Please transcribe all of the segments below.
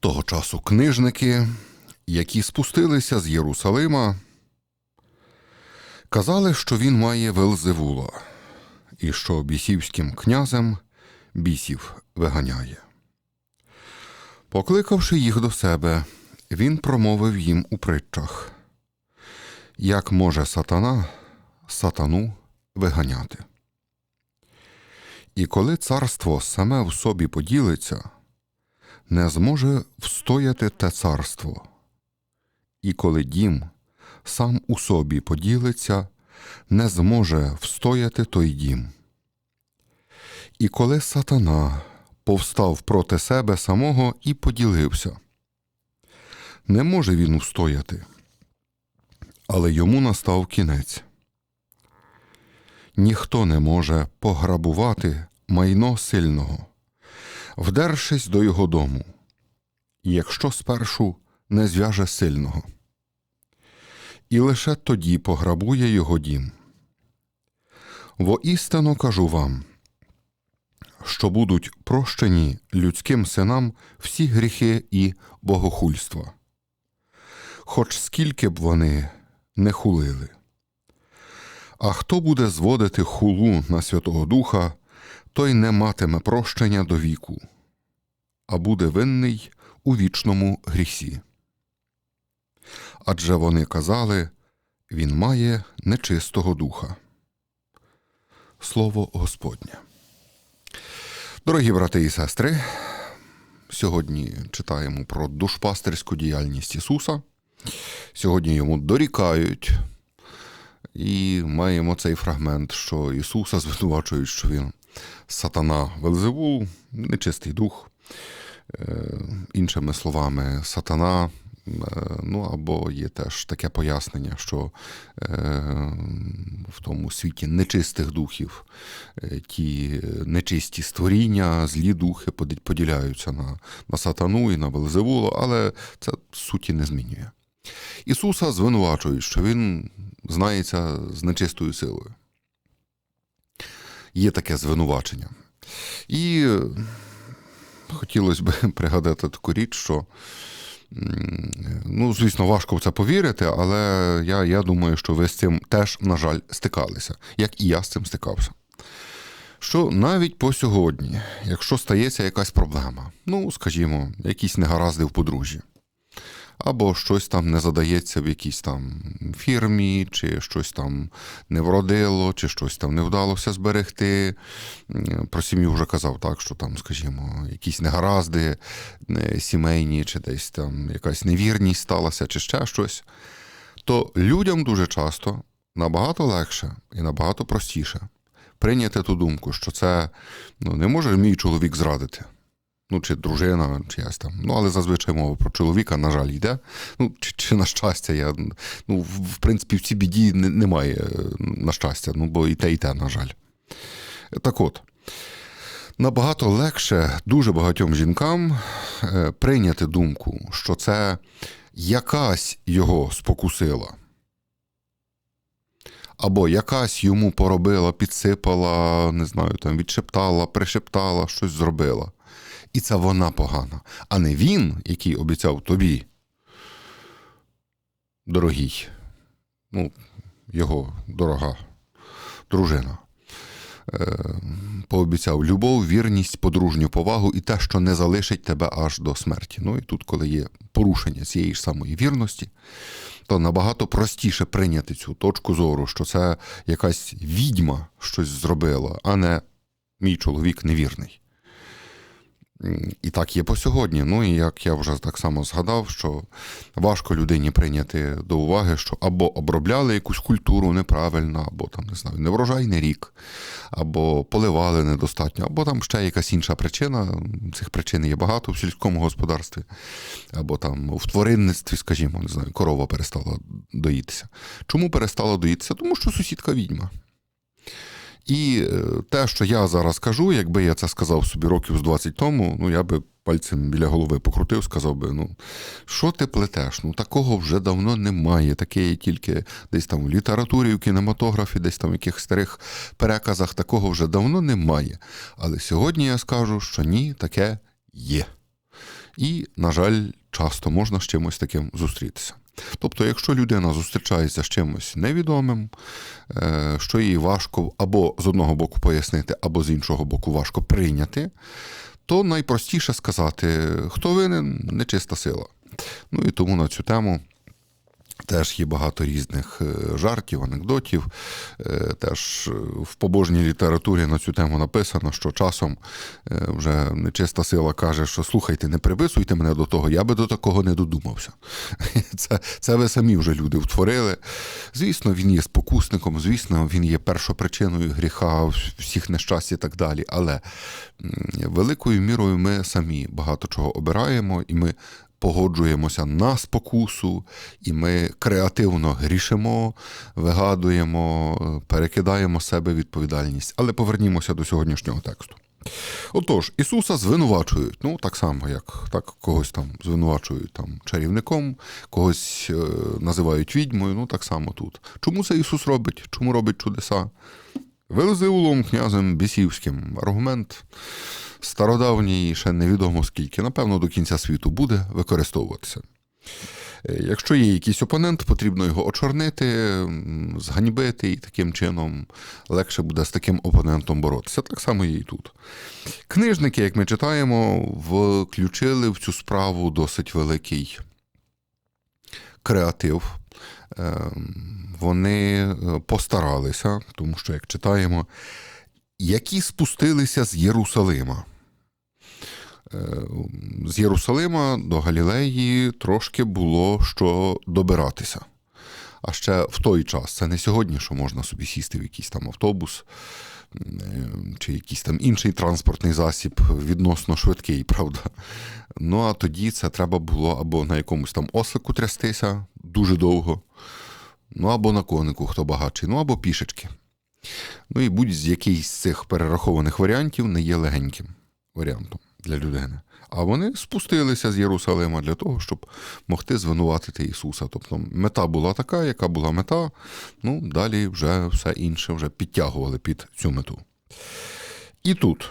Того часу книжники, які спустилися з Єрусалима, казали, що він має Велзевула, і що бісівським князем бісів виганяє. Покликавши їх до себе, він промовив їм у притчах, як може сатана сатану виганяти. І коли царство саме в собі поділиться, не зможе встояти те царство. І коли дім сам у собі поділиться, не зможе встояти той дім. І коли сатана повстав проти себе самого і поділився, не може він устояти, але йому настав кінець. Ніхто не може пограбувати майно сильного, вдершись до його дому, якщо спершу не зв'яже сильного, і лише тоді пограбує його дім. Воістину кажу вам, що будуть прощені людським синам всі гріхи і богохульства, хоч скільки б вони не хулили. А хто буде зводити хулу на Святого Духа, той не матиме прощення до віку, а буде винний у вічному грісі. Адже вони казали він має нечистого духа. Слово Господнє. Дорогі брати і сестри, сьогодні читаємо про душпастерську діяльність Ісуса. Сьогодні йому дорікають. І маємо цей фрагмент, що Ісуса звинувачують, що Він сатана Велзевул, нечистий дух. Іншими словами, сатана. Ну, або є теж таке пояснення, що в тому світі нечистих духів ті нечисті створіння, злі духи поділяються на на сатану і на Велзевулу, але це суті не змінює. Ісуса звинувачують, що Він знається з нечистою силою. Є таке звинувачення. І хотілося б пригадати таку річ, що, ну, звісно, важко в це повірити, але я, я думаю, що ви з цим теж, на жаль, стикалися, як і я з цим стикався. Що навіть по сьогодні, якщо стається якась проблема, ну, скажімо, якісь негаразди в подружжі, або щось там не задається в якійсь там фірмі, чи щось там не вродило, чи щось там не вдалося зберегти. Про сім'ю вже казав так, що там, скажімо, якісь негаразди сімейні, чи десь там якась невірність сталася, чи ще щось. То людям дуже часто набагато легше і набагато простіше прийняти ту думку, що це ну, не може мій чоловік зрадити ну, чи дружина, чи ясь там. Ну, але зазвичай мова про чоловіка, на жаль, йде. Ну, Чи, чи на щастя, я, ну, в принципі, в цій біді немає на щастя, ну, бо і те, і те, на жаль. Так от. Набагато легше дуже багатьом жінкам е, прийняти думку, що це якась його спокусила. Або якась йому поробила, підсипала, не знаю, там відшептала, пришептала, щось зробила. І це вона погана, а не він, який обіцяв тобі, дорогій, ну, його дорога дружина. Е, пообіцяв любов, вірність, подружню повагу і те, що не залишить тебе аж до смерті. Ну і тут, коли є порушення цієї ж самої вірності, то набагато простіше прийняти цю точку зору, що це якась відьма щось зробила, а не мій чоловік невірний. І так є по сьогодні. Ну і як я вже так само згадав, що важко людині прийняти до уваги, що або обробляли якусь культуру неправильно, або там не знаю, неврожайний рік, або поливали недостатньо, або там ще якась інша причина. Цих причин є багато в сільському господарстві, або там в тваринництві, скажімо, не знаю, корова перестала доїтися. Чому перестала доїтися? Тому що сусідка відьма. І е, те, що я зараз кажу, якби я це сказав собі років з 20 тому, ну я би пальцем біля голови покрутив, сказав би: ну, що ти плетеш? Ну такого вже давно немає. Таке є тільки десь там в літературі, в кінематографі, десь там в яких старих переказах такого вже давно немає. Але сьогодні я скажу, що ні, таке є. І, на жаль, часто можна з чимось таким зустрітися. Тобто, якщо людина зустрічається з чимось невідомим, е, що їй важко або з одного боку пояснити, або з іншого боку важко прийняти, то найпростіше сказати, хто винен, нечиста сила. Ну і тому на цю тему. Теж є багато різних е, жартів, анекдотів. Е, Теж е, в побожній літературі на цю тему написано, що часом вже нечиста сила каже, що слухайте, не приписуйте мене до того, я би до такого не додумався. Це, це ви самі вже люди втворили. Звісно, він є спокусником, звісно, він є першопричиною гріха, всіх нещасть і так далі. Але великою мірою ми самі багато чого обираємо, і ми погоджуємося на спокусу, і ми креативно грішимо, вигадуємо, перекидаємо себе відповідальність. Але повернімося до сьогоднішнього тексту. Отож, Ісуса звинувачують, ну так само, як так, когось там звинувачують там, чарівником, когось е, називають відьмою, ну так само тут. Чому це Ісус робить? Чому робить чудеса? Велзеулом князем Бісівським. Аргумент стародавній, ще невідомо скільки, напевно, до кінця світу буде використовуватися. Е, Якщо є якийсь опонент, потрібно його очорнити, зганьбити, і таким чином легше буде з таким опонентом боротися. Так само є і тут. Книжники, як ми читаємо, включили в цю справу досить великий креатив. Ем, Вони е, постаралися, тому що, як читаємо, які спустилися з Єрусалима. Е, З Єрусалима до Галілеї трошки було що добиратися. А ще в той час, це не сьогодні, що можна собі сісти в якийсь там автобус чи якийсь там інший транспортний засіб, відносно швидкий, правда. Ну а тоді це треба було або на якомусь там ослику трястися дуже довго, ну або на конику, хто багатший, ну або пішечки. Ну і будь-з який з цих перерахованих варіантів не є легеньким варіантом для людини. А вони спустилися з Єрусалима для того, щоб могти звинуватити Ісуса. Тобто мета була така, яка була мета, ну далі вже все інше вже підтягували під цю мету. І тут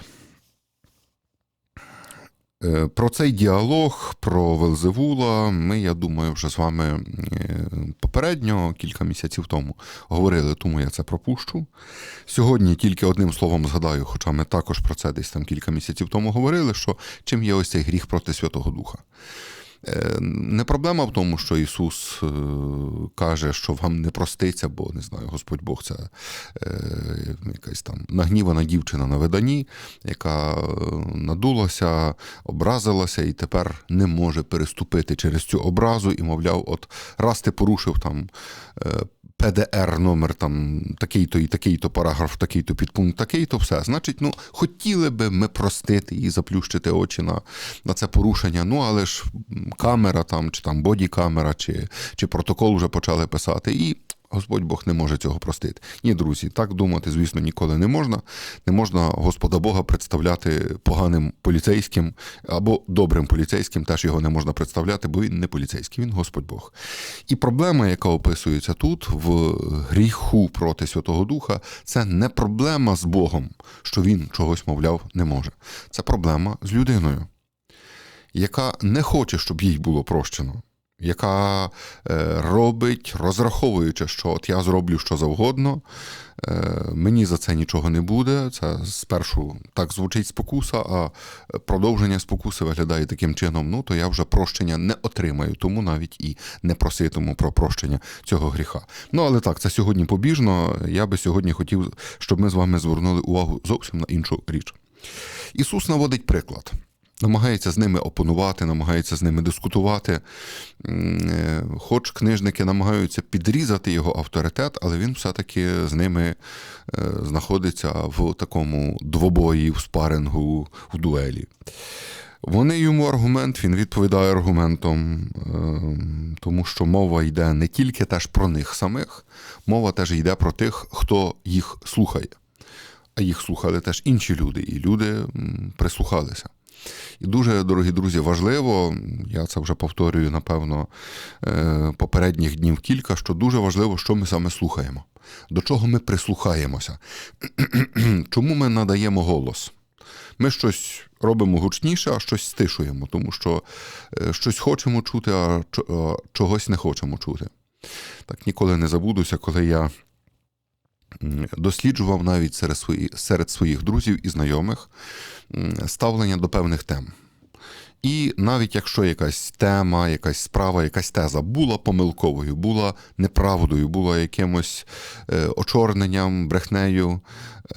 про цей діалог, про Велзевула, ми, я думаю, вже з вами е, попередньо, кілька місяців тому, говорили, тому я це пропущу. Сьогодні тільки одним словом згадаю, хоча ми також про це десь там кілька місяців тому говорили, що чим є ось цей гріх проти Святого Духа. Е, Не проблема в тому, що Ісус е, каже, що вам не проститься, бо не знаю, Господь Бог це е, якась там нагнівана дівчина на виданні, яка надулася, образилася і тепер не може переступити через цю образу, і, мовляв, от раз ти порушив там. ПДР номер там такий-то і такий-то параграф, такий-то підпункт, такий-то все. Значить, ну хотіли би ми простити і заплющити очі на, на це порушення. Ну але ж камера там, чи там бодікамера, чи, чи протокол вже почали писати. І Господь Бог не може цього простити. Ні, друзі, так думати, звісно, ніколи не можна. Не можна Господа Бога представляти поганим поліцейським або добрим поліцейським, теж його не можна представляти, бо він не поліцейський, він Господь Бог. І проблема, яка описується тут, в гріху проти Святого Духа, це не проблема з Богом, що він чогось, мовляв, не може. Це проблема з людиною, яка не хоче, щоб їй було прощено яка е, робить, розраховуючи, що от я зроблю що завгодно, е, мені за це нічого не буде. Це спершу так звучить спокуса, а продовження спокуси виглядає таким чином, ну то я вже прощення не отримаю, тому навіть і не проситиму про прощення цього гріха. Ну але так, це сьогодні побіжно. Я би сьогодні хотів, щоб ми з вами звернули увагу зовсім на іншу річ. Ісус наводить приклад намагається з ними опонувати, намагається з ними дискутувати. Е, Хоч книжники намагаються підрізати його авторитет, але він все-таки з ними е, знаходиться в такому двобої, в спарингу, в дуелі. Вони йому аргумент, він відповідає аргументом, е, тому що мова йде не тільки теж про них самих, мова теж йде про тих, хто їх слухає. А їх слухали теж інші люди, і люди прислухалися. І дуже, дорогі друзі, важливо, я це вже повторюю, напевно, е, попередніх днів кілька, що дуже важливо, що ми саме слухаємо, до чого ми прислухаємося, чому ми надаємо голос. Ми щось робимо гучніше, а щось стишуємо, тому що е, щось хочемо чути, а чогось не хочемо чути. Так ніколи не забудуся, коли я досліджував навіть серед, свої, серед своїх друзів і знайомих ставлення до певних тем. І навіть якщо якась тема, якась справа, якась теза була помилковою, була неправдою, була якимось е, очорненням, брехнею,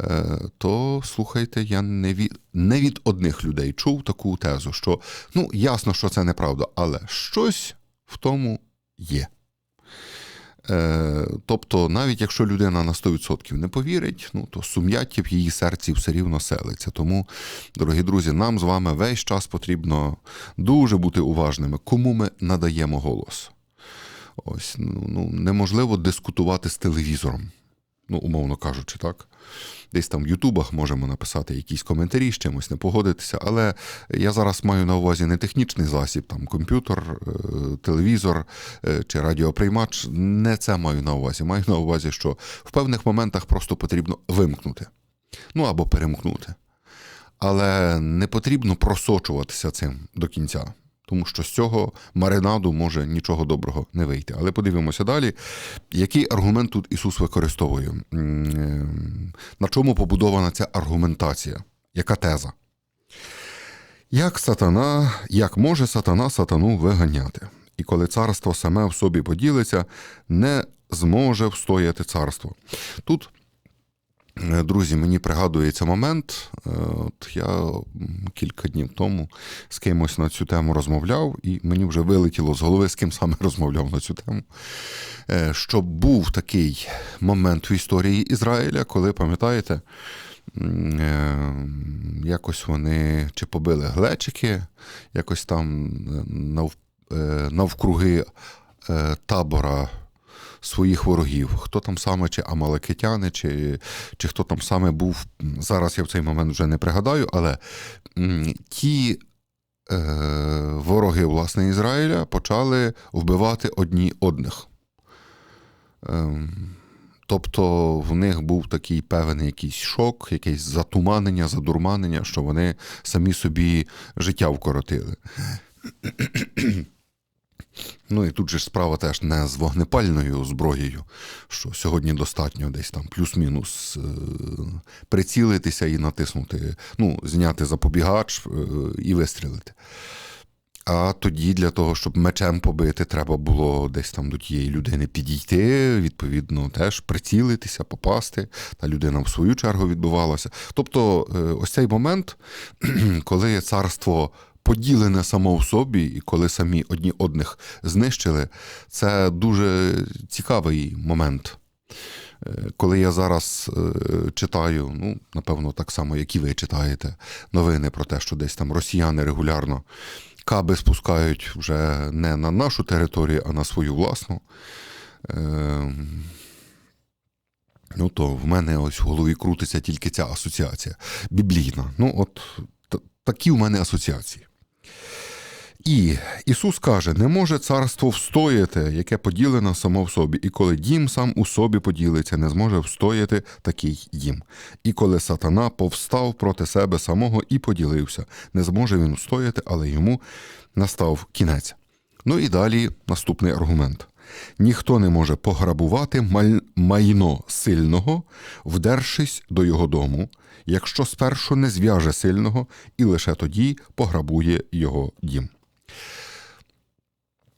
е, то слухайте, я не від, не від одних людей чув таку тезу, що ну ясно, що це неправда, але щось в тому є. Е, тобто, навіть якщо людина на 100% не повірить, ну то сум'яття в її серці все рівно селиться. Тому, дорогі друзі, нам з вами весь час потрібно дуже бути уважними, кому ми надаємо голос. Ось ну, ну, неможливо дискутувати з телевізором, ну, умовно кажучи, так. Десь там в Ютубах можемо написати якісь коментарі, з чимось не погодитися, але я зараз маю на увазі не технічний засіб, там комп'ютер, е, телевізор е, чи радіоприймач. Не це маю на увазі. Маю на увазі, що в певних моментах просто потрібно вимкнути, ну або перемкнути. Але не потрібно просочуватися цим до кінця. Тому що з цього маринаду може нічого доброго не вийти. Але подивимося далі, який аргумент тут Ісус використовує. Е, На чому побудована ця аргументація? Яка теза? Як сатана, як може сатана сатану виганяти? І коли царство саме в собі поділиться, не зможе встояти царство. Тут Друзі, мені пригадується момент. е, От я кілька днів тому з кимось на цю тему розмовляв, і мені вже вилетіло з голови, з ким саме розмовляв на цю тему. е, Що був такий момент в історії Ізраїля, коли, пам'ятаєте, е, якось вони чи побили глечики, якось там нав, навкруги табора своїх ворогів. Хто там саме, чи амалекитяни, чи, чи хто там саме був, зараз я в цей момент вже не пригадаю, але ті е, вороги власне Ізраїля почали вбивати одні одних. Ем, Тобто в них був такий певний якийсь шок, якесь затуманення, задурманення, що вони самі собі життя вкоротили. Ну і тут же справа теж не з вогнепальною зброєю, що сьогодні достатньо десь там плюс-мінус е, прицілитися і натиснути, ну, зняти запобігач е, і вистрілити. А тоді для того, щоб мечем побити, треба було десь там до тієї людини підійти, відповідно, теж прицілитися, попасти. Та людина в свою чергу відбувалася. Тобто, е, ось цей момент, коли царство поділене само в собі, і коли самі одні одних знищили, це дуже цікавий момент. Е, Коли я зараз е, читаю, ну, напевно, так само, як і ви читаєте, новини про те, що десь там росіяни регулярно каби спускають вже не на нашу територію, а на свою власну. Е, Ну, то в мене ось в голові крутиться тільки ця асоціація біблійна. Ну, от такі в мене асоціації. І Ісус каже: не може царство встояти, яке поділено само в собі, і коли дім сам у собі поділиться, не зможе встояти такий дім. І коли сатана повстав проти себе самого і поділився, не зможе він встояти, але йому настав кінець. Ну і далі наступний аргумент. Ніхто не може пограбувати майно сильного, вдершись до його дому, якщо спершу не зв'яже сильного і лише тоді пограбує його дім.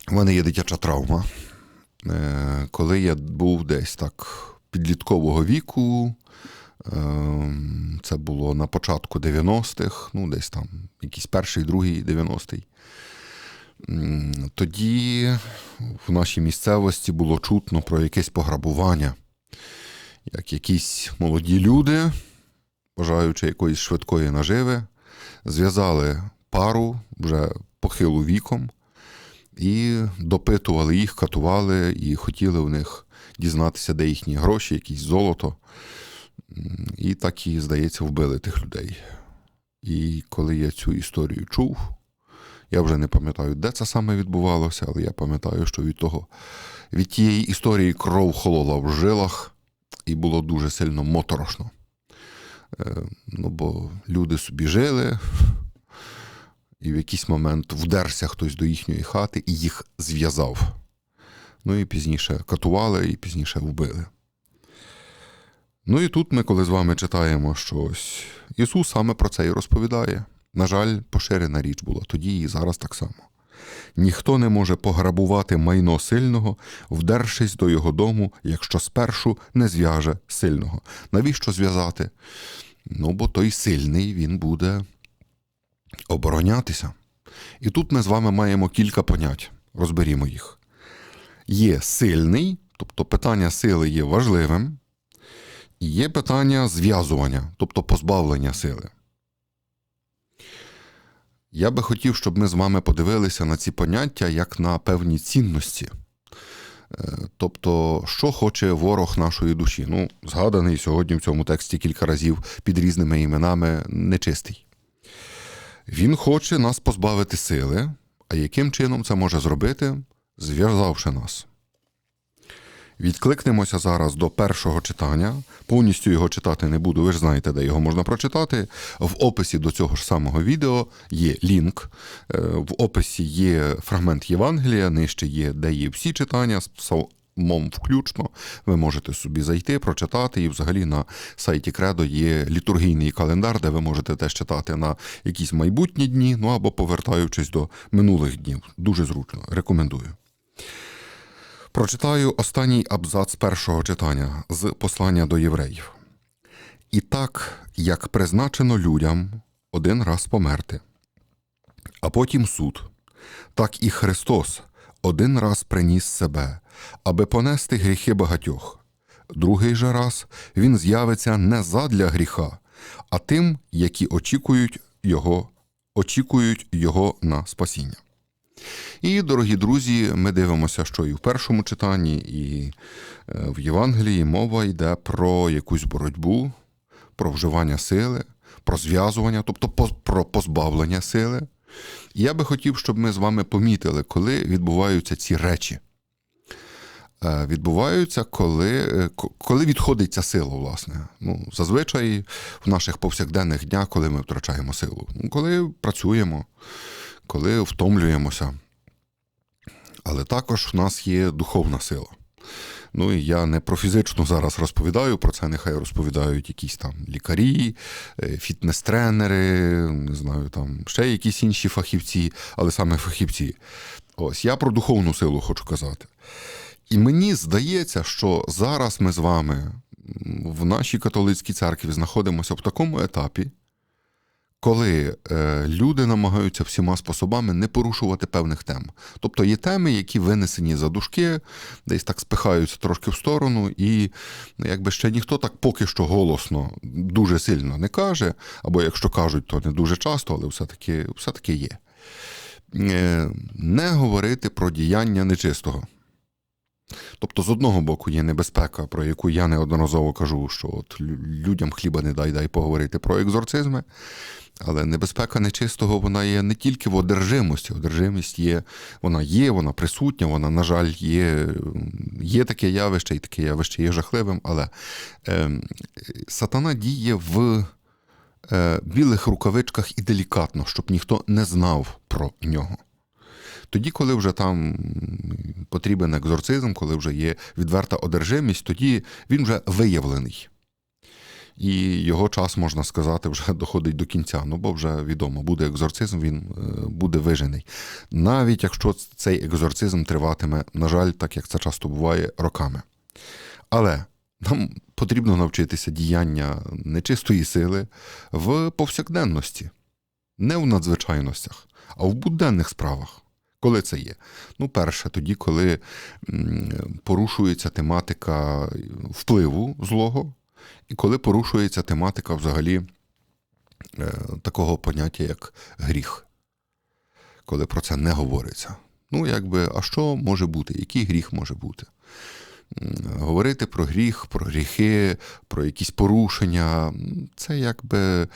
У мене є дитяча травма. Е, Коли я був десь так підліткового віку, ем, це було на початку 90-х, ну десь там якийсь перший, другий 90-й. Тоді в нашій місцевості було чутно про якесь пограбування, як якісь молоді люди, бажаючи якоїсь швидкої наживи, зв'язали пару вже похилу віком і допитували їх, катували і хотіли в них дізнатися, де їхні гроші, якісь золото. І так і, здається, вбили тих людей. І коли я цю історію чув, я вже не пам'ятаю, де це саме відбувалося, але я пам'ятаю, що від того, від тієї історії кров холола в жилах, і було дуже сильно моторошно. Е, Ну, бо люди собі жили, і в якийсь момент вдерся хтось до їхньої хати і їх зв'язав. Ну і пізніше катували, і пізніше вбили. Ну і тут ми, коли з вами читаємо щось, Ісус саме про це і розповідає. На жаль, поширена річ була тоді і зараз так само. Ніхто не може пограбувати майно сильного, вдершись до його дому, якщо спершу не зв'яже сильного. Навіщо зв'язати? Ну, бо той сильний він буде оборонятися. І тут ми з вами маємо кілька понять, розберімо їх. Є сильний, тобто питання сили є важливим, і є питання зв'язування, тобто позбавлення сили. Я би хотів, щоб ми з вами подивилися на ці поняття як на певні цінності. Е, Тобто, що хоче ворог нашої душі? Ну, згаданий сьогодні в цьому тексті кілька разів під різними іменами нечистий. Він хоче нас позбавити сили, а яким чином це може зробити, зв'язавши нас. Відкликнемося зараз до першого читання. Повністю його читати не буду, ви ж знаєте, де його можна прочитати. В описі до цього ж самого відео є лінк. Е, В описі є фрагмент Євангелія, нижче є, де є всі читання псалмом включно. Ви можете собі зайти, прочитати, і взагалі на сайті Кредо є літургійний календар, де ви можете теж читати на якісь майбутні дні, ну або повертаючись до минулих днів. Дуже зручно. Рекомендую. Прочитаю останній абзац першого читання з послання до євреїв. І так, як призначено людям один раз померти, а потім суд, так і Христос один раз приніс себе, аби понести гріхи багатьох. Другий же раз він з'явиться не задля гріха, а тим, які очікують його, очікують його на спасіння. І, дорогі друзі, ми дивимося, що і в першому читанні, і е, в Євангелії мова йде про якусь боротьбу, про вживання сили, про зв'язування, тобто про позбавлення сили. І я би хотів, щоб ми з вами помітили, коли відбуваються ці речі. Е, Відбуваються, коли, е, коли відходить ця сила, власне. Ну, зазвичай в наших повсякденних днях, коли ми втрачаємо силу, коли працюємо, коли втомлюємося. Але також в нас є духовна сила. Ну і я не про фізичну зараз розповідаю, про це нехай розповідають якісь там лікарі, е, фітнес-тренери, не знаю, там ще якісь інші фахівці, але саме фахівці. Ось я про духовну силу хочу казати. І мені здається, що зараз ми з вами в нашій католицькій церкві знаходимося в такому етапі, коли е, люди намагаються всіма способами не порушувати певних тем. Тобто є теми, які винесені за дужки, десь так спихаються трошки в сторону, і якби ще ніхто так поки що голосно дуже сильно не каже, або якщо кажуть, то не дуже часто, але все-таки, все-таки є. Е, не говорити про діяння нечистого. Тобто, з одного боку, є небезпека, про яку я неодноразово кажу, що от людям хліба не дай, дай поговорити про екзорцизми. Але небезпека нечистого вона є не тільки в одержимості. Одержимість є, вона є, вона присутня, вона, на жаль, є, є таке явище, і таке явище є жахливим, але е, сатана діє в е, білих рукавичках і делікатно, щоб ніхто не знав про нього. Тоді, коли вже там потрібен екзорцизм, коли вже є відверта одержимість, тоді він вже виявлений. І його час, можна сказати, вже доходить до кінця. Ну, бо вже відомо, буде екзорцизм, він е, буде вижений. Навіть якщо цей екзорцизм триватиме, на жаль, так як це часто буває, роками. Але нам потрібно навчитися діяння нечистої сили в повсякденності, не в надзвичайностях, а в буденних справах. Коли це є? Ну, перше, тоді, коли порушується тематика впливу злого, і коли порушується тематика взагалі е, такого поняття, як гріх, коли про це не говориться. Ну, якби, а що може бути? Який гріх може бути? Говорити про гріх, про гріхи, про якісь порушення, це якби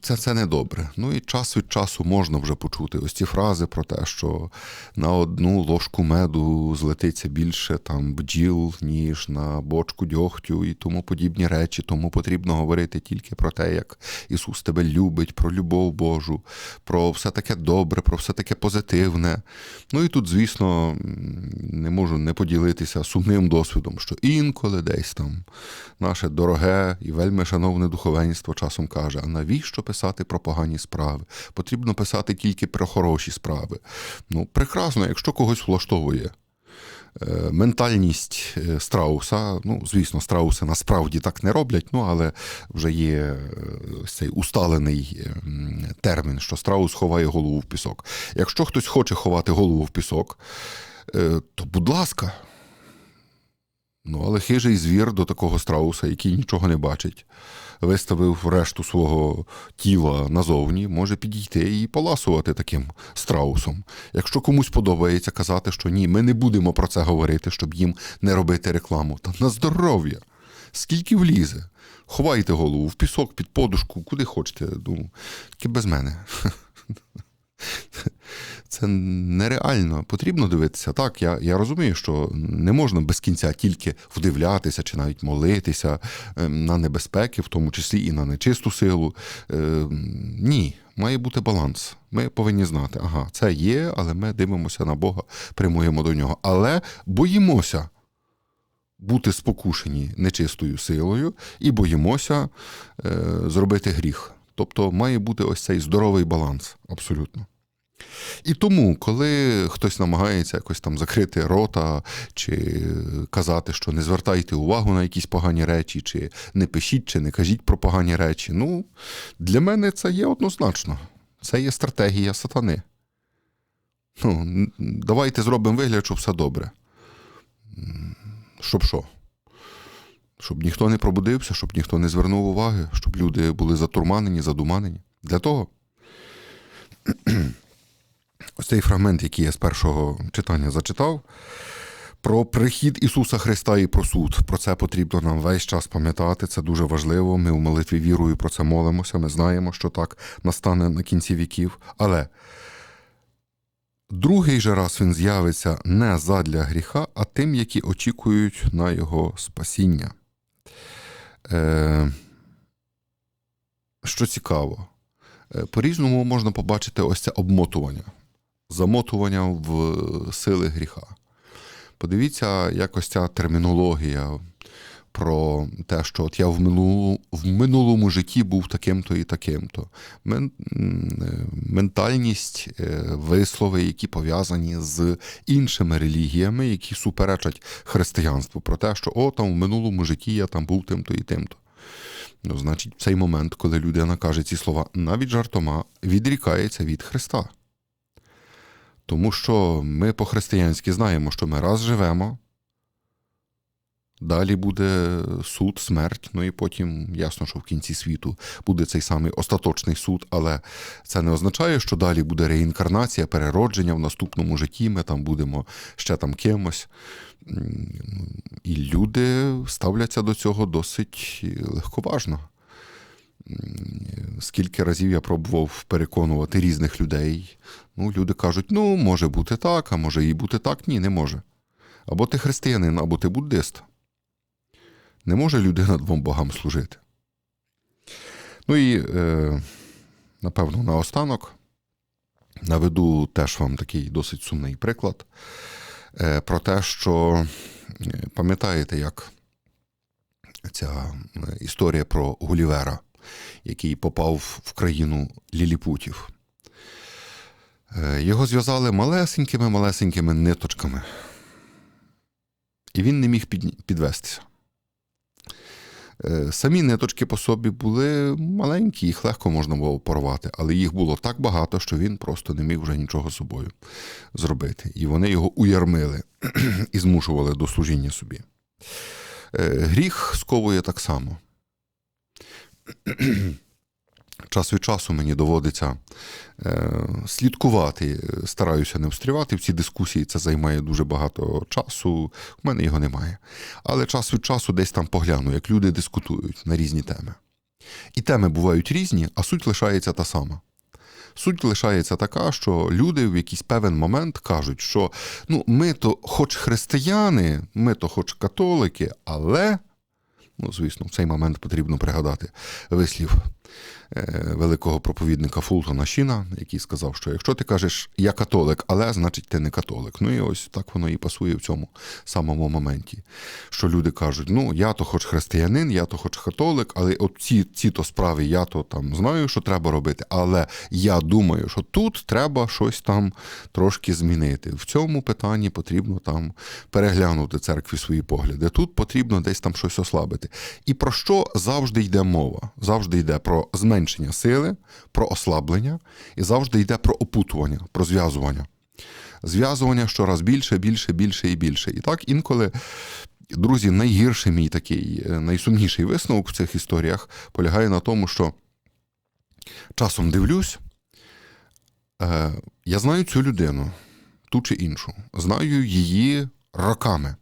це, це не добре. Ну і час від часу можна вже почути ось ці фрази про те, що на одну ложку меду злетиться більше там бджіл, ніж на бочку дьогтю і тому подібні речі. Тому потрібно говорити тільки про те, як Ісус тебе любить, про любов Божу, про все таке добре, про все таке позитивне. Ну і тут, звісно, не можу не поділитися сумним досвідом, що інколи десь там наше дороге і вельми шановне духовенство часом каже: а навіщо писати про погані справи? Потрібно писати тільки про хороші справи. Ну, прекрасно, якщо когось влаштовує. е, Ментальність е, страуса, ну, звісно, страуси насправді так не роблять, ну але вже є е, цей усталений термін, що страус ховає голову в пісок. Якщо хтось хоче ховати голову в пісок, то будь ласка. Ну, але хижий звір до такого страуса, який нічого не бачить, виставив решту свого тіла назовні, може підійти і поласувати таким страусом. Якщо комусь подобається казати, що ні, ми не будемо про це говорити, щоб їм не робити рекламу, та на здоров'я. Скільки влізе? Ховайте голову в пісок, під подушку, куди хочете. Ну, тільки без мене. Це нереально. Потрібно дивитися. Так, я, я розумію, що не можна без кінця тільки вдивлятися чи навіть молитися е, на небезпеки, в тому числі і на нечисту силу. Е, Ні, має бути баланс. Ми повинні знати, ага, це є, але ми дивимося на Бога, прямуємо до нього. Але боїмося бути спокушені нечистою силою і боїмося е, зробити гріх. Тобто має бути ось цей здоровий баланс, абсолютно. І тому, коли хтось намагається якось там закрити рота, чи казати, що не звертайте увагу на якісь погані речі, чи не пишіть, чи не кажіть про погані речі, ну, для мене це є однозначно. Це є стратегія сатани. Ну, давайте зробимо вигляд, що все добре. Щоб що? Щоб ніхто не пробудився, щоб ніхто не звернув уваги, щоб люди були затурманені, задуманені. Для того. Ось цей фрагмент, який я з першого читання зачитав, про прихід Ісуса Христа і про суд. Про це потрібно нам весь час пам'ятати. Це дуже важливо. Ми в молитві вірою про це молимося. Ми знаємо, що так настане на кінці віків. Але другий же раз він з'явиться не задля гріха, а тим, які очікують на його спасіння. Е, що цікаво, е, по-різному можна побачити ось це обмотування, замотування в сили гріха. Подивіться, як ось ця термінологія про те, що от я в минулому, в минулому житті був таким-то і таким-то. Мен, е, ментальність, е, вислови, які пов'язані з іншими релігіями, які суперечать християнству, про те, що о, там в минулому житті я там був тим-то і тим-то. Ну, значить, в цей момент, коли людина каже ці слова, навіть жартома, відрікається від Христа. Тому що ми по-християнськи знаємо, що ми раз живемо, далі буде суд, смерть, ну і потім ясно, що в кінці світу буде цей самий остаточний суд, але це не означає, що далі буде реінкарнація, переродження в наступному житті, ми там будемо ще там кимось. І люди ставляться до цього досить легковажно. Скільки разів я пробував переконувати різних людей. Ну, люди кажуть, ну, може бути так, а може і бути так. Ні, не може. Або ти християнин, або ти буддист. Не може людина двом богам служити. Ну і, е, напевно, наостанок наведу теж вам такий досить сумний приклад е, про те, що е, пам'ятаєте, як ця е, історія про Гулівера, який попав в країну ліліпутів. Е, Його зв'язали малесенькими-малесенькими ниточками, і він не міг підвестися. Е, Самі ниточки по собі були маленькі, їх легко можна було порвати, але їх було так багато, що він просто не міг вже нічого з собою зробити. І вони його уярмили і змушували до служіння собі. Е, Гріх сковує так само. Час від часу мені доводиться е, слідкувати, стараюся не встрівати в ці дискусії, це займає дуже багато часу. У мене його немає. Але час від часу десь там погляну, як люди дискутують на різні теми. І теми бувають різні, а суть лишається та сама. Суть лишається така, що люди в якийсь певен момент кажуть, що ну, ми то хоч християни, ми то хоч католики, але, ну, звісно, в цей момент потрібно пригадати вислів великого проповідника Фултона Шіна, який сказав, що якщо ти кажеш я католик, але значить ти не католик. Ну і ось так воно і пасує в цьому самому моменті. Що люди кажуть: ну я то хоч християнин, я то хоч католик, але ці, ці то справи я то там знаю, що треба робити, але я думаю, що тут треба щось там трошки змінити. В цьому питанні потрібно там переглянути церкві свої погляди. Тут потрібно десь там щось ослабити. І про що завжди йде мова? Завжди йде про зменшення сили, про ослаблення, і завжди йде про опутування, про зв'язування. Зв'язування щораз більше, більше, більше і більше. І так інколи, друзі, найгірший мій такий, е, найсумніший висновок в цих історіях полягає на тому, що часом дивлюсь, е, я знаю цю людину, ту чи іншу, знаю її роками.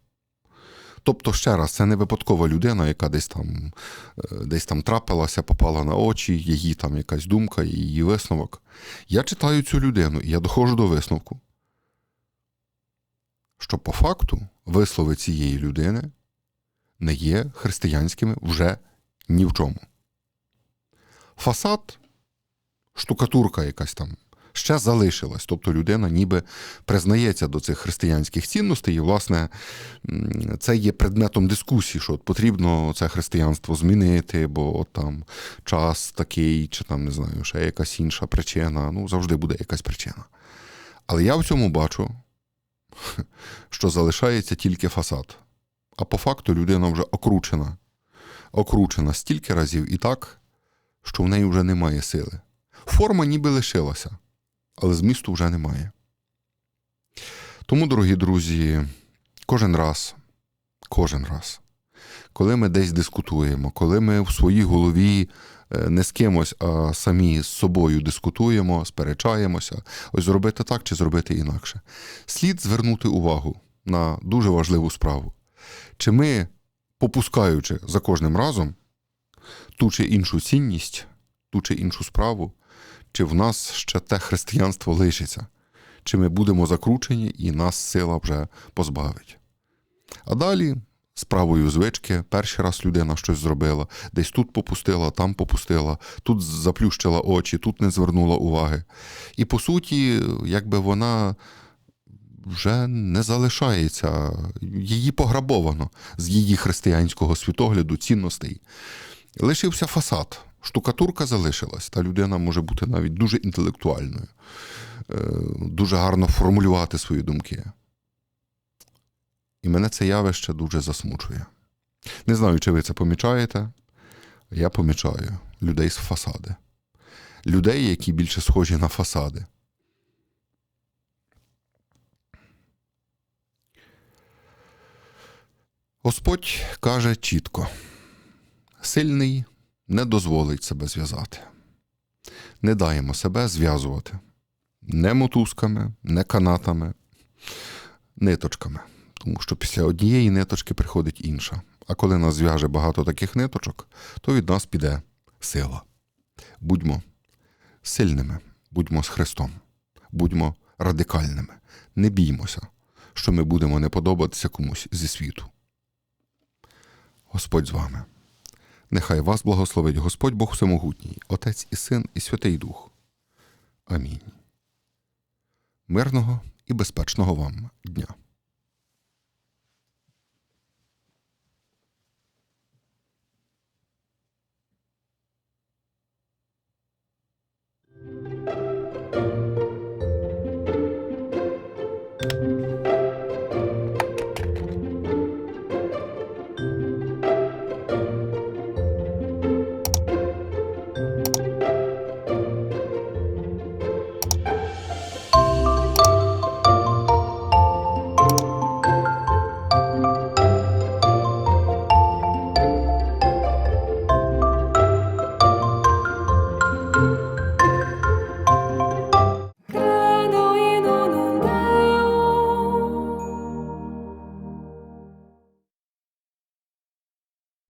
Тобто, ще раз, це не випадкова людина, яка десь там, е, десь там трапилася, попала на очі, її там якась думка, її висновок. Я читаю цю людину, і я доходжу до висновку, що по факту вислови цієї людини не є християнськими вже ні в чому. Фасад, штукатурка якась там ще залишилась. Тобто людина ніби признається до цих християнських цінностей, і, власне, це є предметом дискусії, що от потрібно це християнство змінити, бо от там час такий, чи там не знаю, ще якась інша причина. Ну, завжди буде якась причина. Але я в цьому бачу, що залишається тільки фасад. А по факту людина вже окручена. Окручена стільки разів і так, що в неї вже немає сили. Форма ніби лишилася, але змісту вже немає. Тому, дорогі друзі, кожен раз, кожен раз, коли ми десь дискутуємо, коли ми в своїй голові е, не з кимось, а самі з собою дискутуємо, сперечаємося, ось зробити так чи зробити інакше, слід звернути увагу на дуже важливу справу. Чи ми, попускаючи за кожним разом ту чи іншу цінність, ту чи іншу справу, чи в нас ще те християнство лишиться, чи ми будемо закручені і нас сила вже позбавить. А далі, справою звички, перший раз людина щось зробила, десь тут попустила, там попустила, тут заплющила очі, тут не звернула уваги. І по суті, якби вона вже не залишається, її пограбовано з її християнського світогляду, цінностей. Лишився фасад. Штукатурка залишилась. Та людина може бути навіть дуже інтелектуальною, е, дуже гарно формулювати свої думки. І мене це явище дуже засмучує. Не знаю, чи ви це помічаєте. Я помічаю людей з фасади. Людей, які більше схожі на фасади. Господь каже чітко: сильний не дозволить себе зв'язати. Не даємо себе зв'язувати не мотузками, не канатами, ниточками. Тому що після однієї ниточки приходить інша. А коли нас зв'яже багато таких ниточок, то від нас піде сила. Будьмо сильними, будьмо з Христом, будьмо радикальними. Не біймося, що ми будемо не подобатися комусь зі світу. Господь з вами. Нехай вас благословить Господь Бог Всемогутній, Отець і Син, і Святий Дух. Амінь. Мирного і безпечного вам дня.